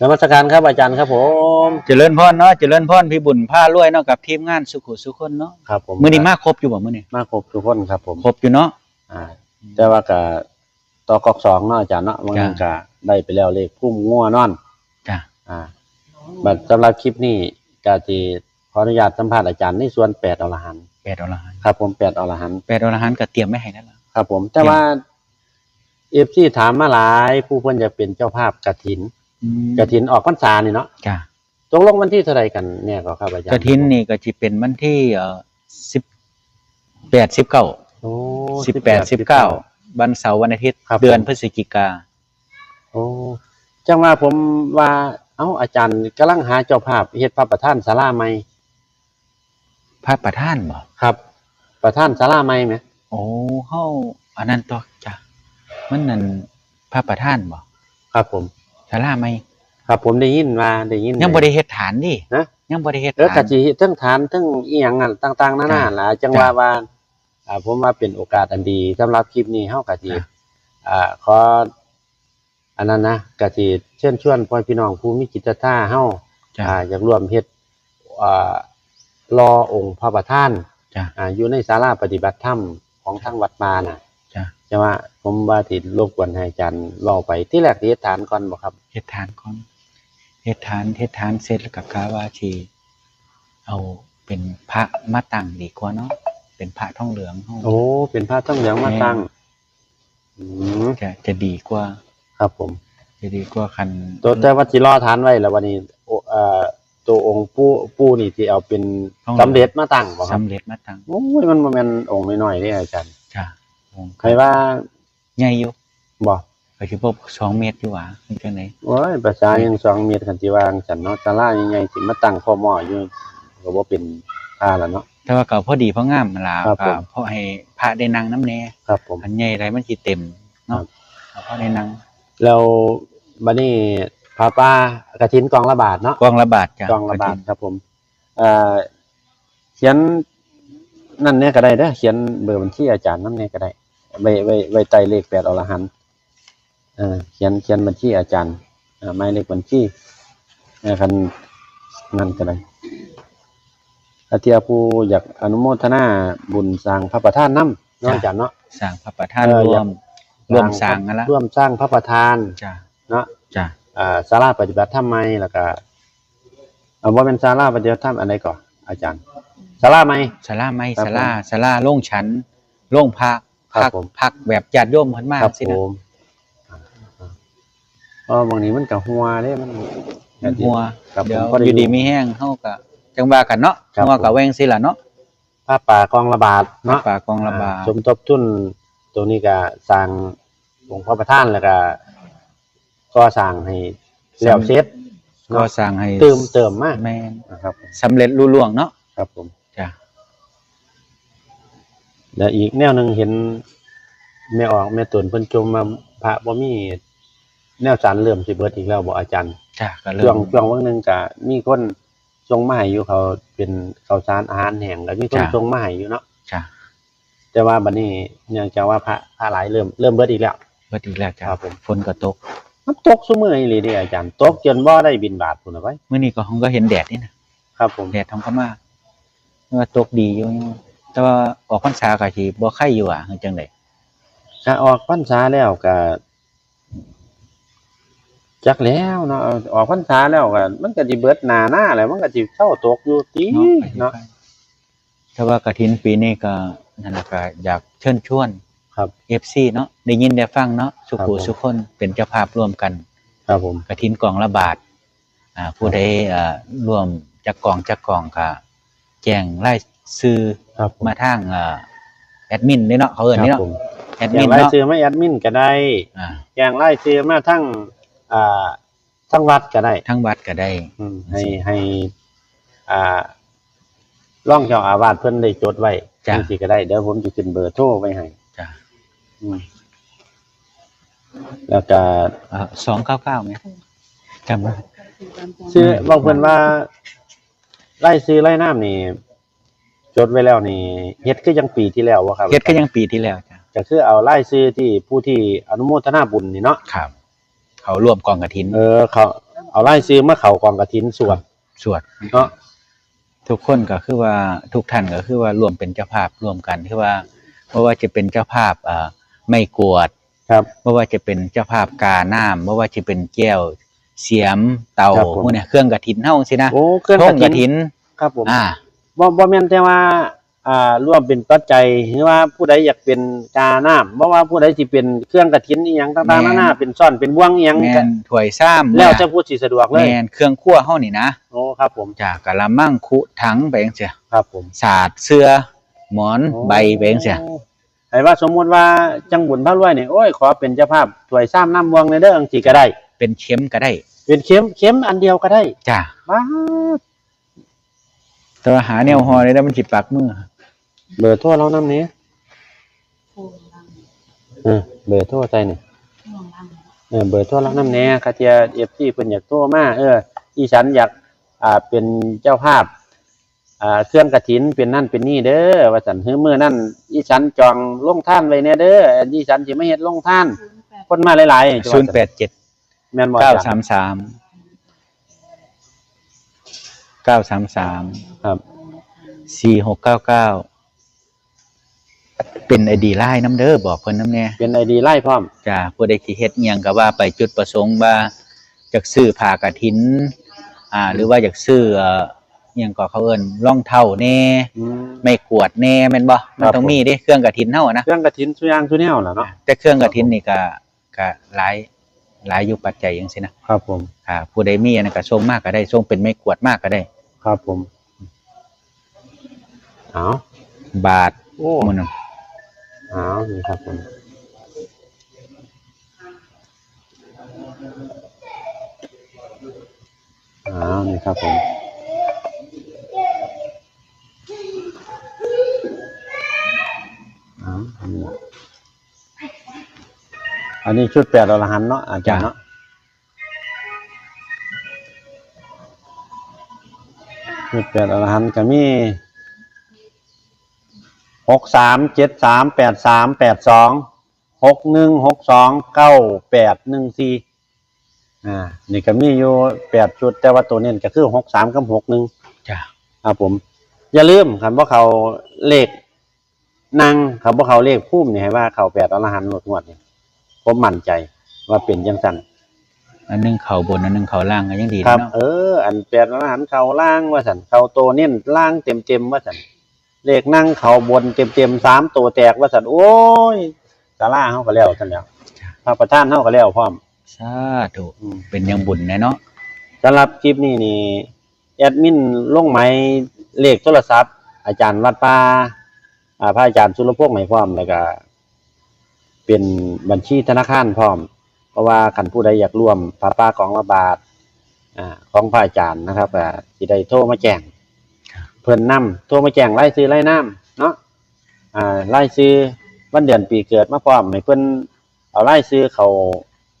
นมัสการครับอาจารย์ครับผมเจริญพรเนาะเจริญพรพี่บุญผ้ารวยเนาะกับทีมงานสุขุสุคนเนาะครับผมมื้อนี้มาครบอยู่บ่มื้อนี้มาครบทุกคนครับ ผมครบอยู่เนาะอ่าแต่ว่าก็ต่อกอกสองเนาะอาจารย์เนาะบางนึงก็ได้ไปแล้วเลขพุ่มงัวนอนจ้ะอ่าบัดสำหรับคลิปนี้ก็สิขออนุญาตสัมภาษณ์อาจารย์ในส่วนแปดอรหันต์แปดอรหันต์ครับผมแปดอรหันต์แปดอรหันต์ก็เตรียมไว้ให้แล้วล่ะครับ ผมแต่ว่าเอฟซีถามมาหลาย ผู้เพิ่นจะเป็นเจ้าภาพกฐิน อืมกฐินออกพรรษานี่เนาะจ้ะตกลงวันที่เท่าไหร่กันเนี่ยก็ครับอาจารย์กฐินนี่ก็สิเป็นวันที่เอ่อ18 19โอ้18 19วันเสาร์วันอาทิตย์ครับเดือนพฤศจิกาโอ้จังว่าผมว่าเอ้าอาจารย์กำลังหาเจ้าภาพเฮ็ดพระประธานศาลาใหม่พระประธานบ่ครับ ประธานศาลาใหม่ไหมโอ้เฮาอันนั้นตัวจ้ะมันนั่นพระประธานบ่ครับผม ศาลาใหม่ครับผมได้ยินว่าได้ยิน ยังบ่ได้เฮ็ดฐานดินะ ยังบ่ได้เฮ็ดเออฐากะนสิเทั้งฐานเทั้งอีหยังนั่นต่างๆนานาจ้ะล่ะจังจ้ะว่าว่าอ่า ผมว่าเป็นโอกาสอันดีสำหรับคลิปนี้เฮาก็สิจ้ะ อ่าขออันนั้นนะก็สิเชิญชวนพ่อพี่น้องผู้มีจิตศรัทธาเฮาจ้ะ อ่าอยากร่วมเฮ็ดอ่ารอองค์พระประธานจ้ะ อ่าอยู่ในศาลาปฏิบัติธรรมของทางวัดมาน่ะ จ้ะใช่ว่าผมว่าที่รบกวนให้อาจารย์เล่าไปที่แรกที่เฮ็ดฐานก่อนบ่ครับเฮ็ดฐานก่อนเฮ็ดฐานเฮ็ดฐานเสร็จแล้วก็กะว่าสิเอาเป็นพระมาตั้งดีกว่าเนาะเป็นพระทองเหลืองเฮาโอ้เป็นพระต้องเหลืองมาตั้งอืมจะจะดีกว่า ครับผม จะดีกว่าคันตัวแต่ว่าสิรอฐานไว้แล้ววันนี้โอเอ่อตัวองค์ปู่ปู่นี่ที่เอาเป็นสำเร็จมาตั้งบ่ครับสำเร็จมาตั้งโอ้ยมันบ่แม่นองค์น้อยๆเด้อาจารย์จ้ะองค์ ใครว่าใหญ่อยู่บ่ก็สิบ่2เมตรอยู่หว่าเป็นจังได๋โอ้ยภาษายัง2เมตรคันสิวางจันเนาะศาลาใหญ่ๆสิมาตั้งข้อหม้ออยู่ก็บ่เป็นท่าแล้วเนาะแต่ว่าก็พอดีพองามนั่นล่ะครับผก็มพอให้พระได้นั่งน้ำแน่ครับผมอันใหญ่ไรมันสิเต็มเนาะเอาพอได้นั่งแล้วบัดนี้พระป่ากฐินกองละบาทเนาะกองละบาทจ้ะกองละบาทครับผมเอ่อเขียนนั่นเนี่ยก็ได้เด้อเขียนเบอร์บัญชีอาจารย์นั่นเนี่ยก็ได้ ไว้ไว้ไว้ใต้เลขแปดอรหันต์เออเขียนเขียนบัญชีอาจารย์อ่าหมายเลขบัญชีเออคันนั่นก็ได้อาเทียผู้อยากอนุโมทนาบุญสร้างพระประธานน้ำเนาะอาจารย์เนาะสร้างพระประธานเออรอวยากมรวมสร้างกันละร่วมสร้างพระประธานจ้ะเนาะจ้ะอ่าศาลาปฏิบัติธรรมใหม่แล้วก็เอ่าว่าเป็นศาลาปฏิบัติธรรมอะไรก่อนอาจารย์ศาลาไหมศาลาไม้ครับศาลาศาลาโล่งชั้นโล่งพัก ครับพักผมพักแบบญาติโยมเพิ่นมาครับสิผนะ มอ๋อบางนี้มันกับหัวเด้มันหัวครับเดี๋ยวผมก็อยู่ดีมีแห้งเฮาก็จังว่ากันเนาะครับ หัวก็ผมแวงสิล่ะเนาะผ้าป่ากองระบาดเนาะ ป่ากองระบาด สมทบทุนตัวนี้ก็สร้างองค์พระประธานแล้วก็ก็สร้างให้แล้วเสร็จก็สร้างให้เติมเติมมากแม่นนะครับ สำเร็จลุล่วงเนาะครับผม จ้ะ แล้วอีกแนวหนึ่งเห็นแม่ออกแม่ตุนเพิ่นจมมาพระบ่มีแนวสารเริ่มสิเบิดอีกแล้วบ่อาจารย์จ้ะก็เริ่ช่วงมช่วงวันหนึงก็มีคนส่งมาให้อยู่เขาเป็นข้าวสารอาหารแห้งก็มีคนจ้ะส่งมาให้อยู่เนาะจ้ะแต่ว่าบัดนี้เนื่องจากว่าพระพระหลายเริ่มเริ่มเบิดอีกแล้วเบิดอีกแล้วจ้ะครับผม ฝนก็ตกมันตกซุมื้ออีหลีเด้อาจารย์ตกจนบ่ได้บินบาทพุ่นน่ะไว้มื้อนี้ก็เฮาก็เห็นแดดนี่นะครับผมแดดทองก็มาว่าตกดีอยู่ แต่ว่าออกพรรษาก็สิบ่ไข่อยู่อะคือจังได๋ถ้าออกพรรษาแล้วก็จักแล้วเนาะออกพรรษาแล้วก็มันก็สิเบิดหน้าหน้าแล้วมันก็สิเศร้าตกอยู่ติเนาะเนาะแต่ว่ากฐินปีนี้ก็นั่นน่ะก็อยากเชิญชวน ครับ FC เนาะได้ยินได้ฟังเนาะสุครับขุผม สุคนเป็นเจ้าภาพร่วมกัน ครับผมกฐินกองละบาทอ่าผู้ใดเอ่อร่วมจักกองจักกองก็แจ้งรายชื่อครับผมมาทางเอ่อแอดมินนี่เนาะเขาเอิ้นนี่ครับเนาะผมแอดแจ้มิงนรายเนาะชื่อมาแอดมินก็ได้ อ่าแจ้งรายชื่อมาทั้งอ่าทั้งวัดก็ได้ทั้งวัดก็ได้ อืมให้ให้อ่าร่องเจ้าอาวาสเพิ่นได้จดไว้จ้ะ จังซี่ก็ได้ เดี๋ยวผมจะขึ้นเบอร์โทรไว้ให้จ้ะอืมแล้วก็เอ่อ299มั้ยจำได้ชื่อบอกเพิ่นว่าไล่ซื้อไล่น้ำนี่ จดไว้แล้วนี่เฮ็ดคือยังปีที่แล้วบ่ครับเฮ็ดก็ยังปีที่แล้วจ้ะก็คือเอาไล่ซื้อที่ผู้ที่อนุโมทนาบุญนี่เนาะครับ เขาร่วมกองกฐิน เออเขาเอาไล่ซื้อมาเขากองกระถินสวดสวดเนาะทุกคนก็คือว่าทุกท่านก็คือว่ารวมเป็นเจ้าภาพร่วมกันคือว่าเพราะว่าจะเป็นเจ้าภาพอ่าไม่กวดครับไม่ว่าจะเป็นเจ้าภาพกาน้ำไม่ว่าจะเป็นแก้วเสียมเตาครับผมพวกเนี้ยเครื่องกระถินเฮาสินะโอ้เครื่องท่กงระกระถิถินนครับผมอ่า บ่บ่แม่นแต่ว่า อ่าร่วมเป็นปัจจัยหรือว่าผู้ใดอยากเป็นกาน้ำบ่ว่าผู้ใดสิเป็นเครื่องกระถินอีหยังต่างๆแม่น นานาเป็นซ่อนเป็นบ่วงอีหยังแมก็นถ้วยซ้ำแล้วจะผู้สิสะดวกเลแมยนเครื่องครัวเฮานี่นะโอ้ครับผมจากกะละมังคุถังไปจังซี่ครับผมสาดเสื้อหมอนใบไปจังซี่โอ้ให้ว่าสมมุติว่าจังบุญพระรวยนี่โอ้ยขอเป็นเจ้าภาพถ้วยซ้ำน้ำบวงในเด้อจังซี่ก็ได้ เป็นเข็มก็ได้เป็นเข็มเข็มอันเดียวก็ได้จ้าว้าด แต่ว่าหาแนวฮอได้แล้วมันสิปักมือเบอร์โทรเรานำนี้โอ้ลังเออเบอร์โทรใส่นี่ห่วงลังเออเบอร์โทรเรานำแหน่คาเทีย FT เพิ่นอยากโทรมาเอออีฉันอยากอ่าเป็นเจ้าภาพ อ่าเครื่องกระถินเป็นนั่นเป็นนี่เด้อว่าสันฮื้อมือนั่นอีฉันจองลงท่านไว้เนี่ยเด้ออีฉันสิไม่เฮ็ดลงท่าน ศูนย์แปดคนมาหลายๆศูนย์แปดเจ็ดแม่นบ่เก้าอาจาสารมย์สาม เก้าสามสามครับ สี่หกเก้าเก้าเป็นไอดีไล่น้ำเด้อบอกเพิ่นน้ำแน่เป็นไอดีไล่พร้อมจ้าผู้ใดที่เฮ็ดอิหยังก็ว่าไปจุดประสงค์ว่าจากซื้อผ้ากฐิน อ่า หรือว่าอยากซื้อเอ่ออิหยังก็เขาเอิ้นรองเท้าแน่อืมไม่กวดแน่แม่นบ่มันครับต้องผมมีเด้เครื่องกฐินเฮาอะนะเครื่องกระถินสุอยางสุแนวล่ะเนาะแต่เครื่องกฐินนี่ก็ก็หลายหลายอยู่ปัจจัยจังซี่นะครับผม อ่าผู้ใดมีอันนั้นก็ส่งมากก็ได้ส่งเป็นไม่กวดมากก็ได้ ครับผมเอาบาทโอ้มื้อนึงเอานี่ครับผมเอานี่ครับผมเอาอันนี้อันนี้ชุดแปดอรหันต์เนาะอาจารย์เนาะ ชุดแปดอรหันต์ก็มีหกสามเจ็ดสามแปดสามแปดสองหกหนึ่งหกสองเก้าแปดหนึ่งสี่อ่า นี่ก็มีอยู่แปดชุด แต่ว่าตัวเน้นก็คือหกสามกับหกหนึ่งจ้าครับผม อย่าลืมครับว่าเขาเลขนางครับว่าเขาเลขพุ่มนี่ให้ว่าเขาแปดอรหันต์หมดงวดนี่ผมมั่นใจว่าเป็นจังสัน อันหนึงเข้าบนอันหนึงเข้าล่างก็ยังดีครับ เนาะเออ อันแปดอรหันต์เขาล่างว่าสันเขาโตเน้นล่างเต็มเต็มๆว่าสันเลขนั่งเขาบนเต็มเต็มๆสามตัวแตกว่าสันโอ้ยสาราเขาก็แล้วสันแล้วพระประธานเขาก็แล้วพร้อมสาธุอืมเป็นยังบุญแน่เนาะสำหรับคลิปนี้นี่แอดมินลงไหมายเลขโทรศัพท์ อาจารย์วัดป่าอ่าพระอาจารย์สุรพงษ์ให้พร้อมแล้วก็เป็นบัญชีธนาคารพร้อม เพราะว่าขันผู้ใดอยากร่วมพระป่าของระบาทอ่าของพระอาจารย์นะครับอ่าสิได้โทรมาแจ้งเพิ่นนำโทรมาแจ้งไล่ซื้อไล่น้ำเนาะอ่าไล่ซื้อวันเดือนปีเกิดมาพร้อมให้เพิ่นเอาไล่ซื้อเขา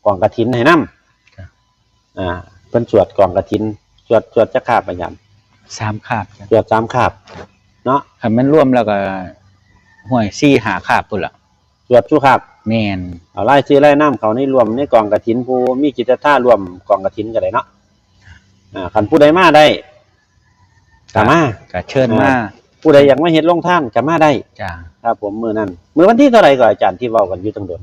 กล่องกระถินให้นำอ่าเพิ่นสวดกองกระถินสวดสวดจะคาบประจสามคาบจ้ะำสวดสามคาบเนาะคันมันร่วมแล้วก็ห่วยซี่หาคาบพุ่นล่ะสวดชุคาบ แม่นเอาไล่ซื้อไล่น้ำเขานี่รวมในกองกระถินผู้มีกิจท่ารวมกองกระถินก็ได้เนาะอ่าคันผู้ใดมาได้ก็มาก็เชิญมาผู้ใดอยากมาเฮ็ดลงท่านก็มาได้จ้าครับผมมื้อนั้นมื้อวันที่เท่าไหร่ก็อาจารย์ที่เว้ากันอยู่ตั้งโดน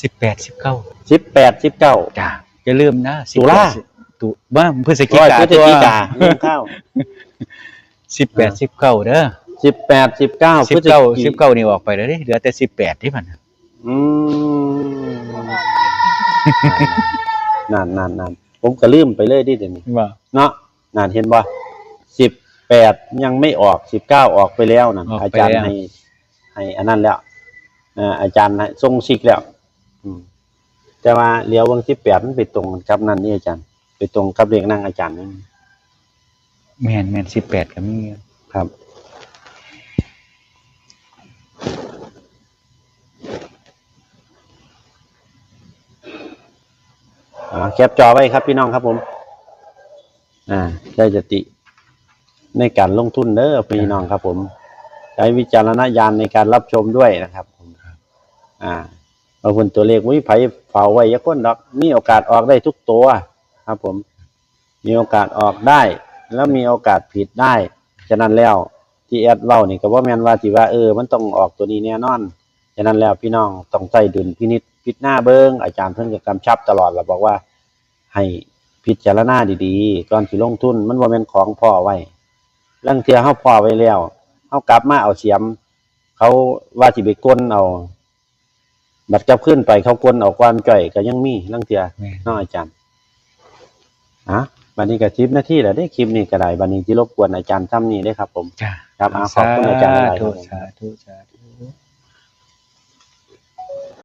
สิบแปดสิบเก้า18 19จ้าอย่าลืมนะตุลา18ตุว่าพฤศจิร้อยกาพฤศตัวจิกาเรื่องข้าวสิบแปดสิบเก้าเด้อ18 19สิบพฤศจิเก้าสิบเก้านี่ออกไปแล้วดิเหลือแต่สิบแปดที่มัน อืมนั่นนั่นนั่นผมก็ลืมไปเลยดิเดี๋ยวนี้ว่าเนาะนั่นเห็นบ่สิบแปดยังไม่ออกสิบเก้าออกไปแล้วนั่นอาจารย์ให้ให้อันนั้นแล้วอ่าอาจารย์ให้ทรงซิกแล้ว อืมแต่ว่าเลี้ยววังสิบแปดมันไปตรงกับนั่นนี่อาจารย์ ไปตรงกับเลขนั่งอาจารย์นี่แม่นแม่นสิบแปดก็มี ครับ อ่าแคปจอไว้ครับพี่น้องครับผม อ่าได้จติ ในการลงทุนเด้อพี่น้องครับ ผมใช้วิจารณญาณในการรับชมด้วยนะครับผมอ่าบางคนตัวเลขวิไผเฝ้าไว้ยาก้นดอก มีโอกาสออกได้ทุกตัว ครับ ผม มีโอกาสออกได้ แล้วมีโอกาสผิดได้ฉะนั้นแล้วที่แอดเว้านี่ก็บ่แม่นว่าสิว่าเออ มันต้องออกตัวนี้แน่นอนฉะนั้นแล้วพี่น้องต้องใส่ดุลพินิจ พิจารณาเบิ่งอาจารย์เพิ่นก็กำชับตลอดแล้วบอกว่า ให้พิจารณาดีๆก่อนสิลงทุน มันบ่แม่นของพ่อไว้ลางเทื่อเฮาพ่อไว้แล้วเฮากลับมาเอาเสียม เขาว่าสิไปกลนเอาบัดกลับขึ้นไปเขากลนเอาความจ่อยก็ยังมีลางเทื่อแม่นเนาะอาจารย์อะบัดนี้ก็10นาทีแล้วได้คลิปนี้ก็ได้บัดนี้สิรบกวนอาจารย์ซ้ำนี้เด้อครับ ผมจ้าครับอ่าขอบคุณอาจารย์หลายๆสาธุครับสาธุสาธุ